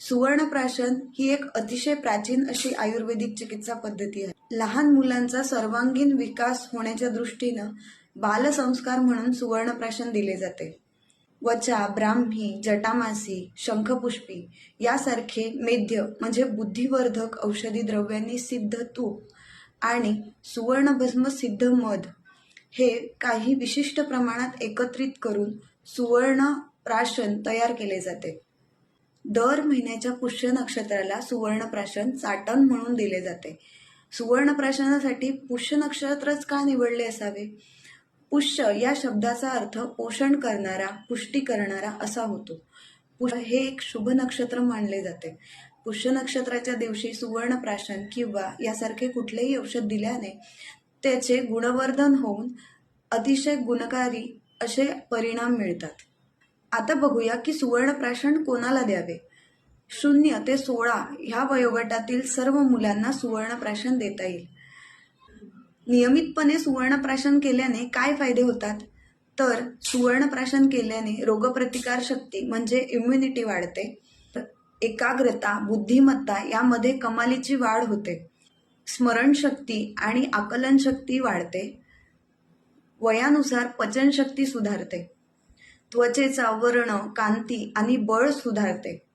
सुवर्णप्राशन ही एक अतिशय प्राचीन अशी आयुर्वेदिक चिकित्सा पद्धती आहे. लहान मुलांचा सर्वांगीण विकास होण्याच्या दृष्टीनं बालसंस्कार म्हणून सुवर्णप्राशन दिले जाते. वचा ब्राह्मी जटामासी शंखपुष्पी यासारखे मेध्य म्हणजे बुद्धिवर्धक औषधी द्रव्यांनी सिद्ध तूप आणि सुवर्णभस्म सिद्ध मध हे काही विशिष्ट प्रमाणात एकत्रित करून सुवर्ण प्राशन तयार केले जाते. दर महिन्याच्या पुष्य नक्षत्राला सुवर्णप्राशन चाटण म्हणून दिले जाते. सुवर्णप्राशनासाठी पुष्य नक्षत्रच का निवडले असावे? पुष्य या शब्दाचा अर्थ पोषण करणारा पुष्टी करणारा असा होतो. पुष्य हे एक शुभ नक्षत्र मानले जाते. पुष्य नक्षत्राच्या दिवशी सुवर्णप्राशन किंवा यासारखे कुठलेही औषध दिल्याने त्याचे गुणवर्धन होऊन अतिशय गुणकारी असे परिणाम मिळतात. आता बघूया की सुवर्णप्राशन कोणाला द्यावे? शून्य ते सोळा ह्या वयोगटातील सर्व मुलांना सुवर्णप्राशन देता येईल. नियमितपणे सुवर्णप्राशन केल्याने काय फायदे होतात? तर सुवर्णप्राशन केल्याने रोगप्रतिकार शक्ती म्हणजे इम्युनिटी वाढते. एकाग्रता बुद्धिमत्ता यामध्ये कमालीची वाढ होते. स्मरणशक्ती आणि आकलनशक्ती वाढते. वयानुसार पचनशक्ती सुधारते. त्वचेचा वर्ण कांती आणि बळ सुधारते.